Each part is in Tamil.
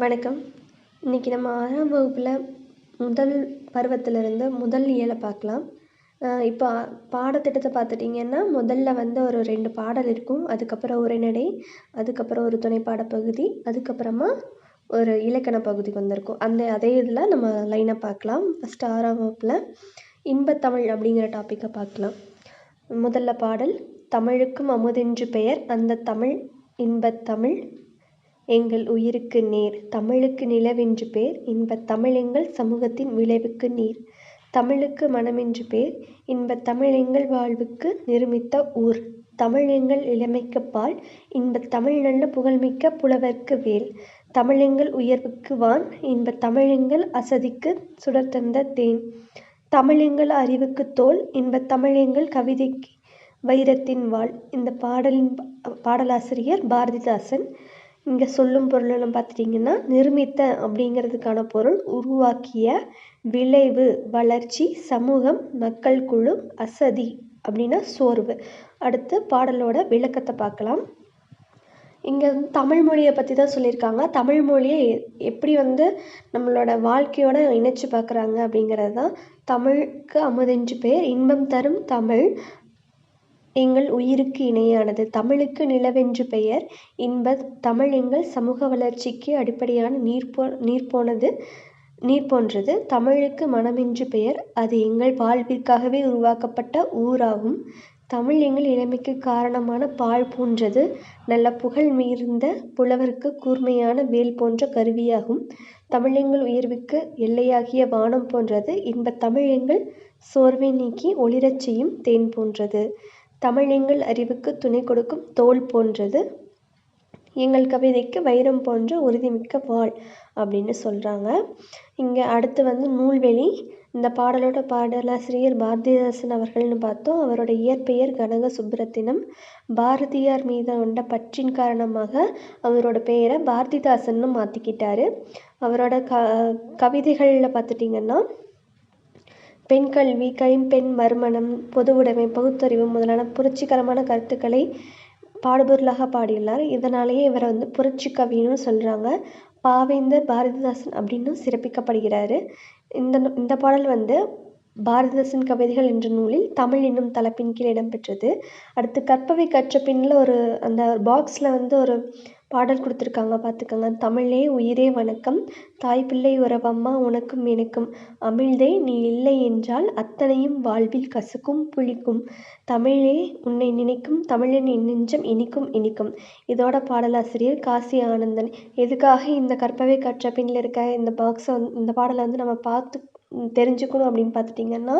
வணக்கம். இன்றைக்கி நம்ம ஆறாம் வகுப்பில் முதல் பருவத்திலிருந்து முதல் இயலை பார்க்கலாம். இப்போ பாடத்திட்டத்தை பார்த்துட்டிங்கன்னா முதல்ல வந்து ஒரு ரெண்டு பாடல் இருக்கும். அதுக்கப்புறம் உரைநடை அதுக்கப்புறம் ஒரு துணை பகுதி அதுக்கப்புறமா ஒரு இலக்கண பகுதி வந்திருக்கும். அந்த அதே இதில் நம்ம லைனை பார்க்கலாம். ஃபஸ்ட்டு ஆறாம் வகுப்பில் இன்பத்தமிழ் அப்படிங்கிற டாப்பிக்கை பார்க்கலாம். முதல்ல பாடல் தமிழுக்கும் அமுதென்று பெயர் அந்த தமிழ் இன்பத்தமிழ் எங்கள் உயிருக்கு நேர். தமிழுக்கு நிலவென்று பேர். இன்பத் தமிழெங்கள் சமூகத்தின் விளைவுக்கு நீர். தமிழுக்கு மனமென்று பேர். இன்பத் தமிழெங்கள் வாழ்வுக்கு நிருமித்த ஊர். தமிழெங்கள் இளமைக்கு பால். இன்பத் தமிழ் நல்ல புகழ்மிக்க புலவர்க்கு வேல். தமிழெங்கள் உயர்வுக்கு வான். இன்பத் தமிழெங்கள் அசதிக்கு சுடர் தந்த தேன். தமிழெங்கள் அறிவுக்கு தோல். இன்பத் தமிழெங்கள் கவிதைக்கு வைரத்தின் வாழ் இந்த பாடலின் பாடலாசிரியர் பாரதிதாசன். இங்கே சொல்லும் பொருளெல்லாம் பார்த்துட்டிங்கன்னா நிர்மித்த அப்படிங்கிறதுக்கான பொருள் உருவாக்கிய விளைவு வளர்ச்சி சமூகம் மக்கள் குழு அசதி அப்படின்னா சோர்வு. அடுத்து பாடலோட விளக்கத்தை பார்க்கலாம். இங்கே வந்து தமிழ் மொழியை பற்றி தான் சொல்லியிருக்காங்க. தமிழ் மொழியை எப்படி வந்து நம்மளோட வாழ்க்கையோட இணைச்சு பார்க்குறாங்க அப்படிங்கிறது தான் தமிழுக்கு அமுதென்று பேர் இன்பம் தரும் தமிழ் எங்கள் உயிருக்கு இணையானது. தமிழுக்கு நிலவென்று பெயர். இன்ப தமிழ் எங்கள் சமூக வளர்ச்சிக்கு அடிப்படையான நீர் போ நீர் போனது நீர் போன்றது தமிழுக்கு மனமென்று பெயர். அது எங்கள் வாழ்விற்காகவே உருவாக்கப்பட்ட ஊராகும். தமிழ் எங்கள் இளமைக்கு காரணமான பால் போன்றது. நல்ல புகழ் மீர்ந்த புலவருக்கு கூர்மையான வேல் போன்ற கருவியாகும். தமிழ் எங்கள் உயர்வுக்கு எல்லையாகிய வானம் போன்றது. இன்ப தமிழ் எங்கள் சோர்வை நீக்கி ஒளிரச் செய்யும் தேன் போன்றது. தமிழ் எங்கள் அறிவுக்கு துணை கொடுக்கும் தோல் போன்றது. எங்கள் கவிதைக்கு வைரம் போன்ற உறுதிமிக்க வாழ் அப்படின்னு சொல்கிறாங்க இங்கே அடுத்து வந்து நூல்வெளி. இந்த பாடலோட பாடலாசிரியர் பாரதிதாசன் அவர்கள்னு பார்த்தோம். அவரோட இயற்பெயர் கனக சுப்ரத்தினம் பாரதியார் மீது கொண்ட பற்றின் காரணமாக அவரோட பெயரை பாரதிதாசன்னு மாற்றிக்கிட்டாரு அவரோட க கவிதைகளில் பார்த்துட்டிங்கன்னா பெண் கல்வி கைம்பெண் மறுமணம் பொது உடைமை பகுத்தறிவு முதலான புரட்சிகரமான கருத்துக்களை பாடுபொருளாக பாடியுள்ளார். இதனாலேயே இவரை வந்து புரட்சி கவின்னு சொல்கிறாங்க பாவேந்தர் பாரதிதாசன் அப்படின்னு சிறப்பிக்கப்படுகிறாரு. இந்த இந்த பாடல் வந்து பாரதிதாசன் கவிதைகள் என்ற நூலில் தமிழ் என்னும் தலைப்பின் கீழ் இடம்பெற்றது. அடுத்து கற்பவை கற்ற பின்னில் ஒரு அந்த பாக்ஸில் வந்து ஒரு பாடல் கொடுத்துருக்காங்க பார்த்துக்கோங்க தமிழே உயிரே வணக்கம். தாய் பிள்ளை உறவம்மா உனக்கும் எனக்கும். அமிழ்தே நீ இல்லை என்றால் அத்தனையும் வாழ்வில் கசுக்கும் புளிக்கும். தமிழே உன்னை நினைக்கும். தமிழன் என் நெஞ்சம் இனிக்கும் இனிக்கும். இதோட பாடலாசிரியர் காசி ஆனந்தன். எதுக்காக இந்த கற்பவை கற்ற பின்னில் இருக்க இந்த பாக்ஸை வந்து இந்த பாடலை வந்து நம்ம பார்த்து தெரிஞ்சுக்கணும் அப்படின்னு பார்த்துட்டிங்கன்னா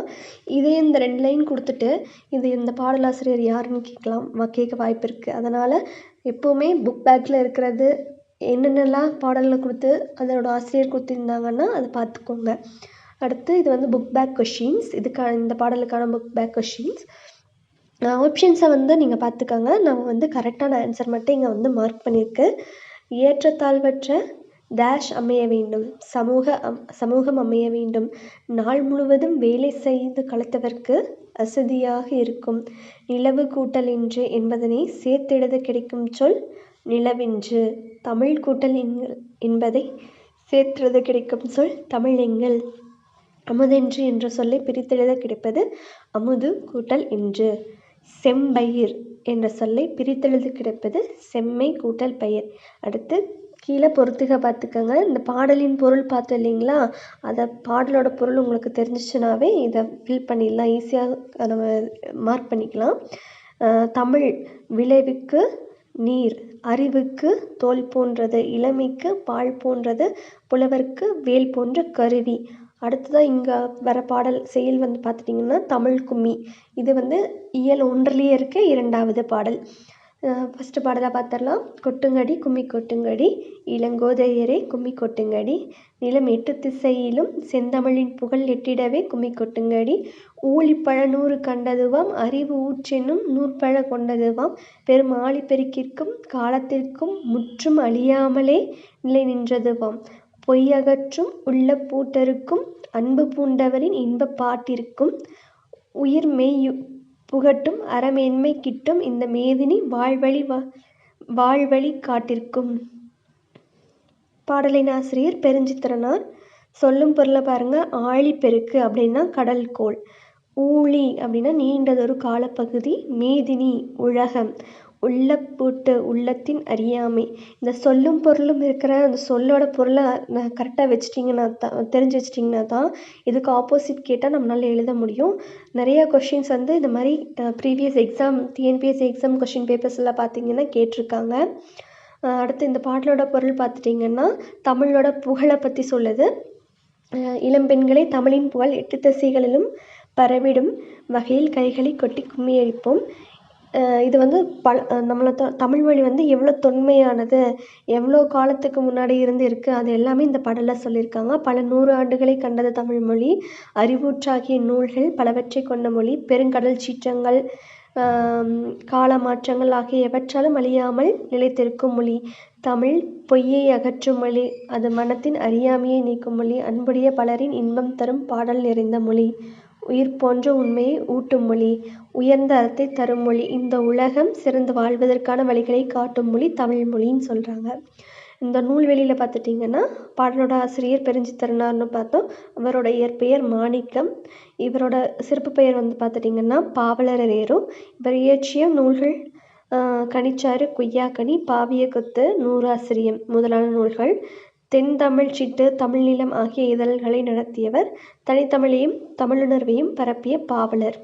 இதே இந்த ரெண்டு லைன் கொடுத்துட்டு இது இந்த பாடலாசிரியர் யாருன்னு கேட்கலாம். கேட்க வாய்ப்பு இருக்குது அதனால் எப்போவுமே புக் பேக்கில் இருக்கிறது என்னென்னலாம் பாடலில் கொடுத்து அதனோட ஆசிரியர் கொடுத்துருந்தாங்கன்னா அதை பார்த்துக்கோங்க. அடுத்து இது வந்து புக் பேக் கொஷின்ஸ் இதுக்கான இந்த பாடலுக்கான புக் பேக் கொஷின்ஸ் ஆப்ஷன்ஸை வந்து நீங்கள் பார்த்துக்கோங்க. நம்ம வந்து கரெக்டான ஆன்சர் மட்டும் இங்கே வந்து மார்க் பண்ணியிருக்கு. ஏற்றத்தாழ்வற்ற டேஷ் அமைய வேண்டும். சமூக அம் சமூகம் அமைய வேண்டும். நாள் முழுவதும் வேலை செய்து களைத்தவர்க்கு அசதியாக இருக்கும். நிலவு கூட்டல் என்று என்பதனை சேர்த்தெழுத கிடைக்கும் சொல் நிலவென்று. தமிழ் கூட்டல் என்பதை சேர்த்தெழுத கிடைக்கும் சொல் தமிழெங்கள் அமுதென்று என்ற சொல்லை பிரித்தெழுத கிடைப்பது அமுது கூட்டல் என்று செம்பயிர் என்ற சொல்லை பிரித்தெழுது கிடைப்பது செம்மை கூட்டல் பயிர். அடுத்து கீழே பொறுத்துக பார்த்துக்கோங்க. இந்த பாடலின் பொருள் பார்த்தோம் இல்லைங்களா? அதை பாடலோட பொருள் உங்களுக்கு தெரிஞ்சிச்சுனாவே இதை ஃபில் பண்ணிடலாம். ஈஸியாக நம்ம மார்க் பண்ணிக்கலாம். தமிழ் விளைவுக்கு நீர் அறிவுக்கு தோல் போன்றது இளமைக்கு பால் போன்றது புலவருக்கு வேல் போன்ற கருவி. அடுத்ததாக இங்கே வர பாடல் செயல் வந்து பார்த்துட்டிங்கன்னா தமிழ் கும்மி. இது வந்து இயல் ஒன்றிலேயே இருக்க இரண்டாவது பாடல். ஃபஸ்ட்டு பாடலாக பார்த்துடலாம் கொட்டுங்கடி கும்மி கொட்டுங்கடி. இளங்கோதையரே கும்மி கொட்டுங்கடி. நிலம் எட்டு திசையிலும் செந்தமிழின் புகழ் எட்டிடவே கும்மி கொட்டுங்கடி. ஊழிப்பழ நூறு கண்டதுவாம் அறிவு ஊற்றென்னும் நூற்பழ கொண்டதுவாம். பெரும் ஆழிப்பெருக்கிற்கும் காலத்திற்கும் முற்றும் அழியாமலே நிலை நின்றதுவாம். பொய்யகற்றும் உள்ள பூட்டருக்கும் அன்பு பூண்டவரின் இன்பப் பாட்டிற்கும் உயிர் மெய் புகட்டும் அறமேன்மை கிட்டும் இந்த மேதினி வாழ்வழி வாழ்வழி காட்டிற்கும். பாடலின் ஆசிரியர் பெருஞ்சித்திரனார். சொல்லும் பொருளை பாருங்க ஆழிப்பெருக்கு அப்படின்னா கடல் கோள் ஊழி அப்படின்னா நீண்டதொரு காலப்பகுதி மேதினி உலகம். உள்ள பூட்டு உள்ளத்தின் அறியாமை. இந்த சொல்லும் பொருளும் இருக்கிற அந்த சொல்லோட பொருளை நான் கரெக்டாக வச்சிட்டிங்கன்னா தான் தெரிஞ்சு வச்சிட்டிங்கன்னா தான் இதுக்கு ஆப்போசிட் கேட்டால் நம்மளால் எழுத முடியும். நிறையா கொஷின்ஸ் வந்து இந்த மாதிரி previous exam TNPSC exam question பேப்பர்ஸ்லாம் பார்த்தீங்கன்னா கேட்டிருக்காங்க. அடுத்து இந்த பாடலோட பொருள் பார்த்துட்டிங்கன்னா தமிழோட புகழை பற்றி சொல்லுது. அஹ் இளம்பெண்களை தமிழின் புகழ் எட்டு திசைகளிலும் பரவிடும் வகையில் கைகளை கொட்டி கும்மி அடிப்போம் இது வந்து பல நம்மளை த தமிழ்மொழி வந்து எவ்வளோ தொன்மையானது எவ்வளோ காலத்துக்கு முன்னாடி இருந்து இருக்குது அது எல்லாமே இந்த பாடலில் சொல்லியிருக்காங்க. பல நூறு ஆண்டுகளை கண்டது தமிழ்மொழி அறிவூற்றாகிய நூல்கள் பலவற்றை கொண்ட மொழி பெருங்கடல் சீற்றங்கள் கால மாற்றங்கள் ஆகிய எவற்றாலும் அழியாமல் நிலைத்திருக்கும் மொழி. தமிழ் பொய்யை அகற்றும் மொழி அது மனத்தின் அறியாமையை நீக்கும் மொழி அன்புடைய பலரின் இன்பம் தரும் பாடல் நிறைந்த மொழி. உயிர் போன்ற உண்மையை ஊட்டும் மொழி. உயர்ந்த அறத்தை தரும் மொழி. இந்த உலகம் சிறந்து வாழ்வதற்கான வழிகளை காட்டும் மொழி தமிழ் மொழின்னு சொல்கிறாங்க இந்த நூல்வெளியில் பார்த்துட்டிங்கன்னா பாடலோட ஆசிரியர் பெருஞ்சித்திரனார்னு பார்த்தோம். அவரோட இயற்பெயர் மாணிக்கம். இவரோட சிறப்பு பெயர் வந்து பார்த்துட்டிங்கன்னா பாவலரர் பாவலரேறு. இவர் இயற்றிய நூல்கள் கனிச்சாறு குய்யாக்கனி பாவிய கொத்து நூறாசிரியம் முதலான நூல்கள். தென் தமிழ் சிட்டு தமிழ்நிலம் ஆகிய இதழ்களை நடத்தியவர் தனித்தமிழையும் தமிழுணர்வையும் பரப்பிய பாவலர்.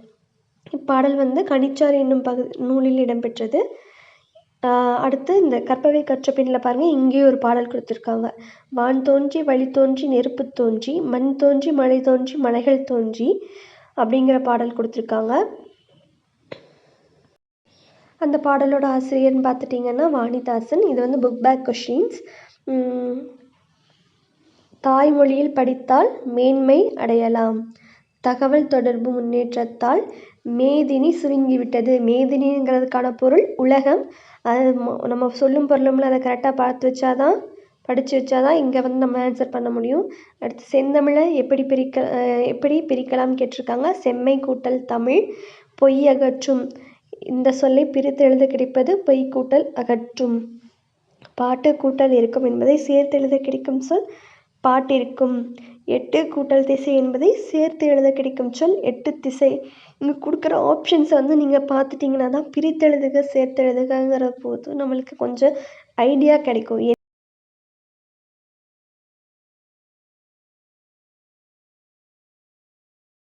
இப்பாடல் வந்து கனிச்சாறு என்னும் பகு நூலில் இடம்பெற்றது. அடுத்து இந்த கற்பவை கற்ற பின்னில் பாருங்கள் இங்கேயும் ஒரு பாடல் கொடுத்துருக்காங்க. வான் தோன்றி வழி தோன்றி நெருப்பு தோன்றி மண் தோன்றி மலை தோன்றி மலைகள் தோன்றி அப்படிங்கிற பாடல் கொடுத்துருக்காங்க. அந்த பாடலோட ஆசிரியர்னு பார்த்துட்டிங்கன்னா வாணிதாசன். இது வந்து புக் பேக் கொஷின்ஸ் தாய்மொழியில் படித்தால் மேன்மை அடையலாம். தகவல் தொடர்பு முன்னேற்றத்தால் மேதினி சுருங்கிவிட்டது. மேதினிங்கிறதுக்கான பொருள் உலகம். அது நம்ம சொல்லும் பொருளும்ல அதை கரெக்டாக பார்த்து வச்சாதான் படித்து வச்சாதான் இங்கே வந்து நம்ம ஆன்சர் பண்ண முடியும். அடுத்து செந்தமிழை எப்படி பிரிக்க எப்படி பிரிக்கலாம் கேட்டிருக்காங்க. செம்மை கூட்டல் தமிழ் பொய் அகற்றும். இந்த சொல்லை பிரித்து எழுத கிடைப்பது பொய் கூட்டல் அகற்றும். பாட்டு கூட்டல் இருக்கும் என்பதை சேர்த்து எழுத கிடைக்கும் சொல் பாட்டிருக்கும். எட்டு கூட்டல் திசை என்பதை சேர்த்து எழுத கிடைக்கும் சொல் எட்டு திசை. இங்கே கொடுக்குற ஆப்ஷன்ஸை வந்து நீங்கள் பார்த்துட்டிங்கன்னா தான் பிரித்தெழுதுக சேர்த்தெழுதுகங்கிற போது நம்மளுக்கு கொஞ்சம் ஐடியா கிடைக்கும்.